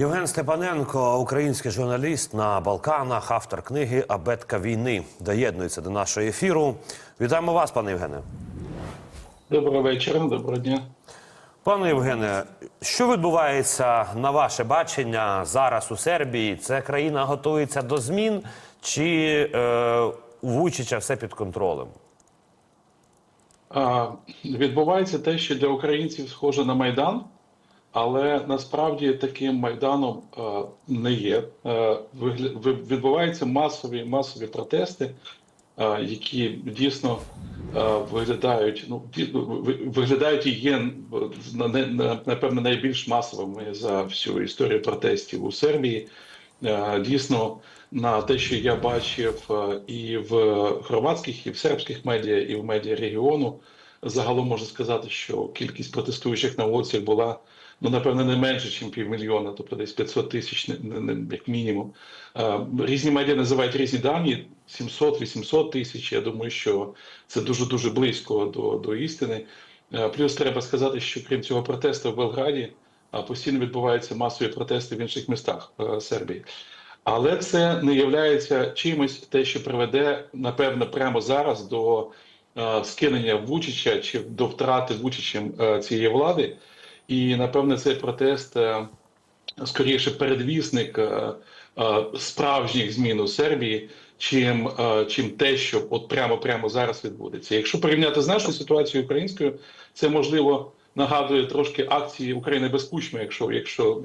Євген Степаненко, український журналіст на Балканах, автор книги Абетка війни, доєднується до нашого ефіру. Вітаємо вас, пане Євгене. Доброго вечора, доброго дня. Пане Євгене, що відбувається на ваше бачення зараз у Сербії? Це країна готується до змін, чи е, у Вучича все під контролем? А, відбувається те, що для українців схоже на Майдан, але насправді таким Майданом а, не є. Ви- відбуваються масові, масові протести, а, які дійсно а, виглядають, ну, виглядають і є на- на- на- напевно найбільш масовими за всю історію протестів у Сербії. Е, Дійсно, на те, що я бачив е, і в хорватських, і в сербських медіа, і в медіа регіону, загалом можу сказати, що кількість протестуючих на вулицях була ну напевно не менше, ніж півмільйона, тобто десь 500 тисяч, як мінімум. Е, Різні медіа називають різні дані: 700-800 тисяч. Я думаю, що це дуже дуже близько до, до істини. Е, Плюс треба сказати, що крім цього протесту в Белграді постійно відбуваються масові протести в інших містах е, Сербії. Але це не є чимось, те, що приведе, напевно, прямо зараз до е, скинення Вучича чи до втрати Вучичем е, цієї влади. І напевне цей протест е, скоріше передвісник е, е, справжніх змін у Сербії, чим, е, чим те, що от прямо прямо зараз відбудеться. Якщо порівняти з нашою ситуацією українською, це можливо нагадує трошки акції України без кучми, якщо, якщо,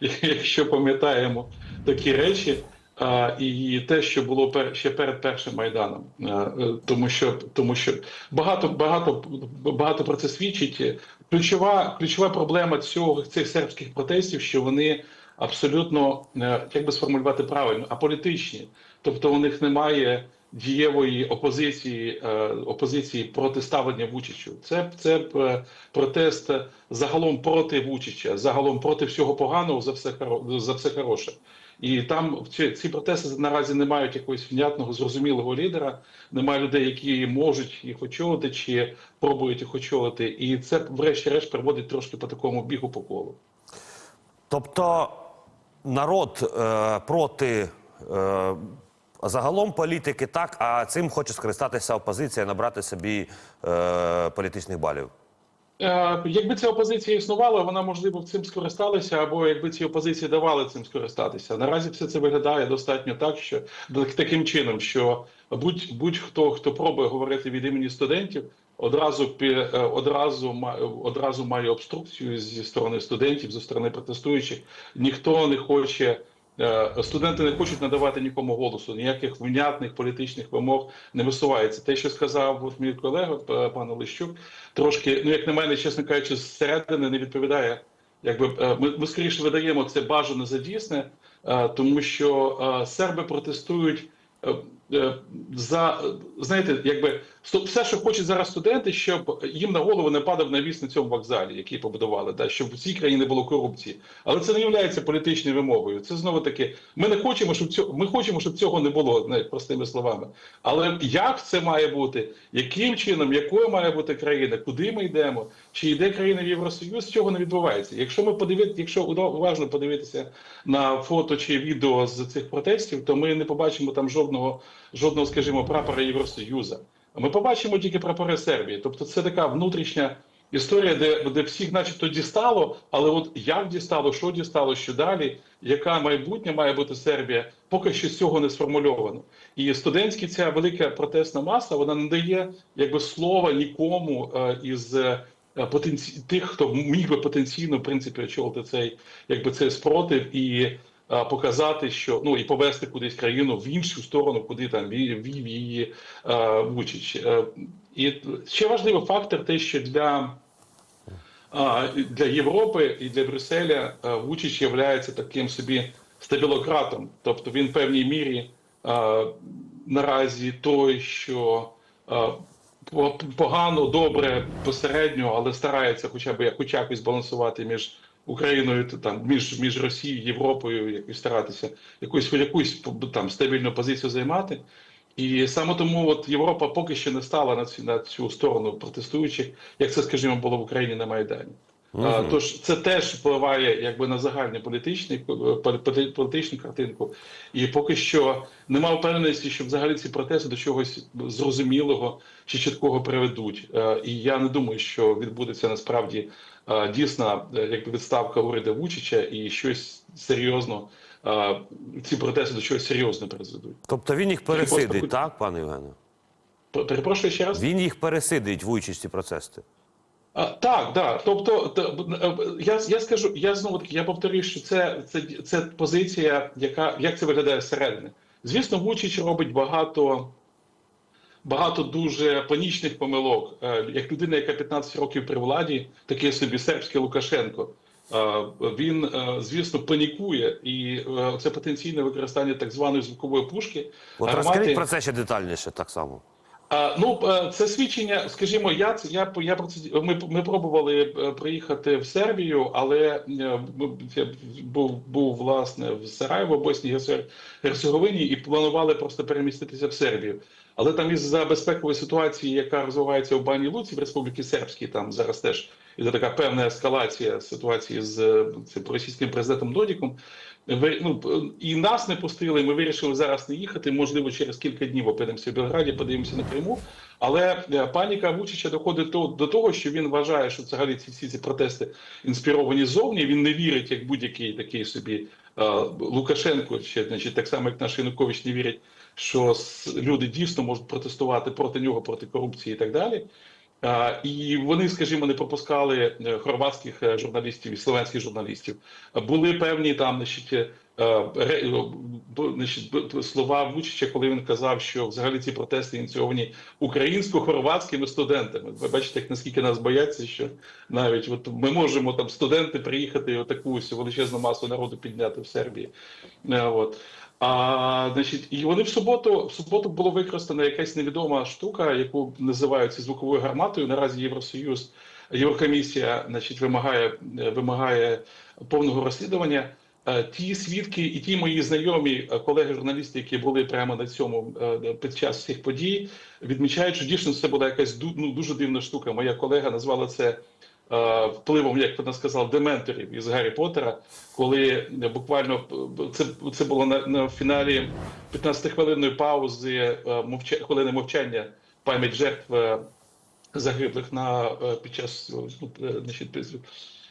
якщо пам'ятаємо такі речі. А, і те, що було ще перед першим майданом, е, тому що тому що багато багато багато про це свідчить. Ключова ключова проблема цього цих сербських протестів, що вони абсолютно е, як би сформулювати правильно, аполітичні, тобто у них немає дієвої опозиції е, опозиції протиставлення Вучичу. Це це е, протест загалом проти Вучича, загалом проти всього поганого за все за все хороше. І там ці, ці протести наразі не мають якогось внятного зрозумілого лідера, немає людей, які можуть їх очолити чи пробують їх очолити. І це, врешті-решт, приводить трошки по такому бігу по колу. Тобто народ е, проти е, загалом політики так, а цим хоче скористатися опозиція, набрати собі е, політичних балів. Е, Якби ця опозиція існувала, вона можливо цим скористалася, або якби ці опозиції давали цим скористатися. Наразі все це виглядає достатньо так, що таким чином, що будь будь-хто хто пробує говорити від імені студентів, одразу е, одразу одразу має обструкцію зі сторони студентів, зі сторони протестуючих. Ніхто не хоче. Е, Студенти не хочуть надавати нікому голосу, ніяких внятних політичних вимог не висувається. Те, що сказав мій колега пан Олещук, трошки, ну як на мене, чесно кажучи, зсередини не відповідає. Якби е, ми, ми скоріше видаємо це бажано за дійсне, е, тому що е, серби протестують е, е, за е, знаєте, якби все, що хочуть зараз студенти, щоб їм на голову не падав навіс на цьому вокзалі, який побудували, да, щоб в цій країні було корупції. Але це не є політичною вимогою. Це знову таки. Ми не хочемо, щоб цього ми хочемо, щоб цього не було навіть простими словами. Але як це має бути? Яким чином, якою має бути країна, куди ми йдемо? Чи йде країна в Євросоюз? Цього не відбувається. Якщо ми подивити, якщо уважно подивитися на фото чи відео з цих протестів, то ми не побачимо там жодного, жодного, скажімо, прапора Євросоюзу. Ми побачимо тільки прапори Сербії. Тобто, це така внутрішня історія, де, де всіх, начебто, дістало, але от як дістало, що дістало, що далі, яка майбутнє має бути Сербія, поки що цього не сформульовано. І студентська ця велика протестна маса вона не дає якби слова нікому е, із. е, Потенці... тих, хто міг би потенційно в принципі очолити цей якби цей спротив і показати, що ну і повести кудись країну в іншу сторону, куди там вів її а, Вучич. Е, І ще важливий фактор, те, що для, для Європи і для Брюсселя Вучич є таким собі стабілократом, тобто він в певній мірі наразі той, що погано, добре, посередньо, але старається хоча б хоч якось балансувати між Україною та там між, між Росією, Європою, якось старатися якусь якусь там стабільну позицію займати. І саме тому от Європа поки що не стала на цю на цю сторону протестуючих, як це, скажімо, було в Україні на Майдані. А, Тож це теж впливає якби на загальну політичний е, політичну картинку. І поки що немає впевненості, що взагалі ці протести до чогось зрозумілого чи чіткого приведуть. Е, І я не думаю, що відбудеться насправді дійсна е, якби відставка уряду Вучича і щось серйозно. Ці протести до чогось серйозно призведуть. Тобто він їх пересидить, хоч- так, пане Євгене? Перепрошую ще раз. Він їх пересидить в участі процесу. А, так, так. Тобто, е, я, я скажу, я знову таки я повторюю, що це, це, це позиція, яка як це виглядає зсередини. Звісно, Вучич робить багато, багато дуже панічних помилок. Е, Як людина, яка 15 років при владі, такий собі сербський Лукашенко. е, Він, е, звісно, панікує, і це потенційне використання так званої звукової пушки. От гармати. розкажіть про це ще детальніше так само. А, ну, це свідчення, скажімо, я я я про це ми, ми пробували приїхати в Сербію, але я був був власне в Сараєво, Боснії Герце- Герцеговині, і планували просто переміститися в Сербію. Але там із за безпекової ситуації, яка розвивається в Бані Луці в Республіці Сербській, там зараз теж іде така певна ескалація ситуації з е, цим російським президентом Додіком. Ну, і нас не пустили. Ми вирішили зараз не їхати. Можливо, через кілька днів опинимося в Белграді, подивимося напряму. Але е, паніка Вучича доходить до, того, що він вважає, що взагалі ці всі ці протести інспіровані зовні. Він не вірить, як будь-який такий собі е, Лукашенко, ще значить, так само як наш Янукович не вірить, що люди дійсно можуть протестувати проти нього, проти корупції і так далі. І вони, скажімо, не пропускали е, хорватських е, журналістів і словенських журналістів. Були певні там, значить, е, значить, слова Вучича, коли він казав, що взагалі ці протести ініційовані українсько-хорватськими студентами. Ви бачите, наскільки нас бояться, що навіть от ми можемо там студенти приїхати і отаку величезну масу народу підняти в Сербії. Е, От. А, значить, і вони в суботу в суботу було використана якась невідома штука, яку називають звуковою гарматою. Наразі Євросоюз, Єврокомісія, значить, вимагає вимагає повного розслідування. Е, Ті свідки і ті мої знайомі е, колеги-журналісти, які були прямо на цьому е, під час цих подій, відмічають, що дійсно це була якась ну, дуже дивна штука. Моя колега назвала це впливом, як вона сказала, дементорів із Гаррі Поттера, коли буквально це, це було на, на фіналі 15-хвилинної паузи, е, мовча, хвилини мовчання, пам'ять жертв загиблих на під час ну, значить,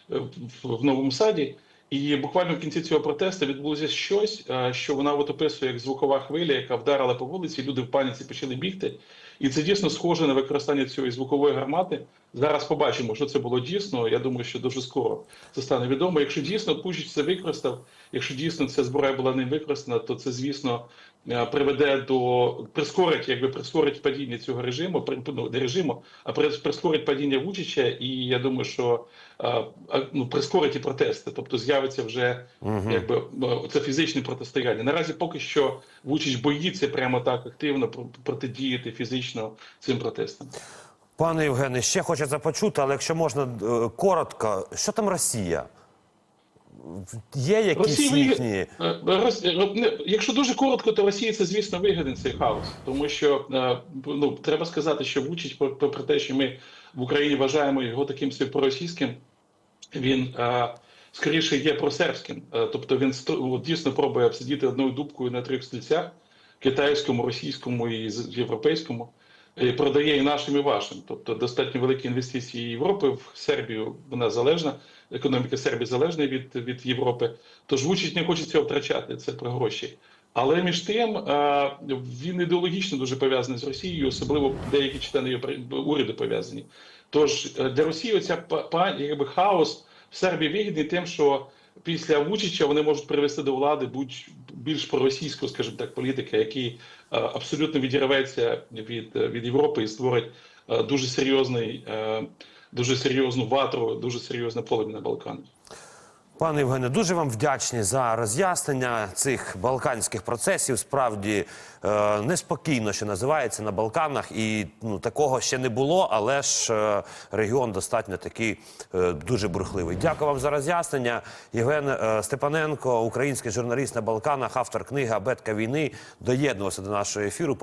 в, в новому саді. І буквально в кінці цього протесту відбулося щось, е, що вона от описує як звукова хвиля, яка вдарила по вулиці. Люди в паніці почали бігти. І це дійсно схоже на використання цієї звукової гармати. Зараз побачимо, що це було дійсно. Я думаю, що дуже скоро це стане відомо. Якщо дійсно Пучич це використав, якщо дійсно ця зброя була ним використана, то це звісно е, приведе до прискорить, якби прискорить падіння цього режиму, ну, не режиму, а при- прискорить падіння Вучича. І я думаю, що е, ну, прискорить і протести, тобто з'явиться вже якби ну, це фізичне протистояння. Наразі поки що Вучич боїться прямо так активно про- протидіяти фізично цим протестам. Пане Євгене, ще хочеться почути, але якщо можна е, коротко, що там Росія? Є якісь Росія їхні. Е, е, не, Якщо дуже коротко, то Росія це звісно вигідний цей хаос, тому що ну треба сказати, що Вучич, попри про те, що ми в Україні вважаємо його таким собі проросійським, він скоріше є просербським. Тобто він дійсно пробує сидіти одною дубкою на трьох стільцях китайському, російському і європейському. І продає і нашим, і вашим. Тобто достатньо великі інвестиції Європи в Сербію. Вона залежна. Економіка Сербії залежна від, від Європи. Тож Вучич не хоче цього втрачати. Це про гроші. Але між тим е, він ідеологічно дуже пов'язаний з Росією, особливо деякі члени уряду пов'язані. Тож е, для Росії оця якби хаос в Сербії вигідний тим, що після Вучича вони можуть привести до влади будь більш проросійську, скажімо так, політика, який е, абсолютно відірветься від, від Європи і створить е, дуже серйозний, е, дуже серйозну ватру, дуже серйозне поле на Балканах. Пане Євгене, дуже вам вдячні за роз'яснення цих балканських процесів. Справді е, неспокійно, що називається на Балканах, і ну такого ще не було, але ж е, регіон достатньо такий е, дуже бурхливий. Дякую вам за роз'яснення. Євген е, Степаненко, український журналіст на Балканах, автор книги Абетка війни, доєднувався до нашого ефіру.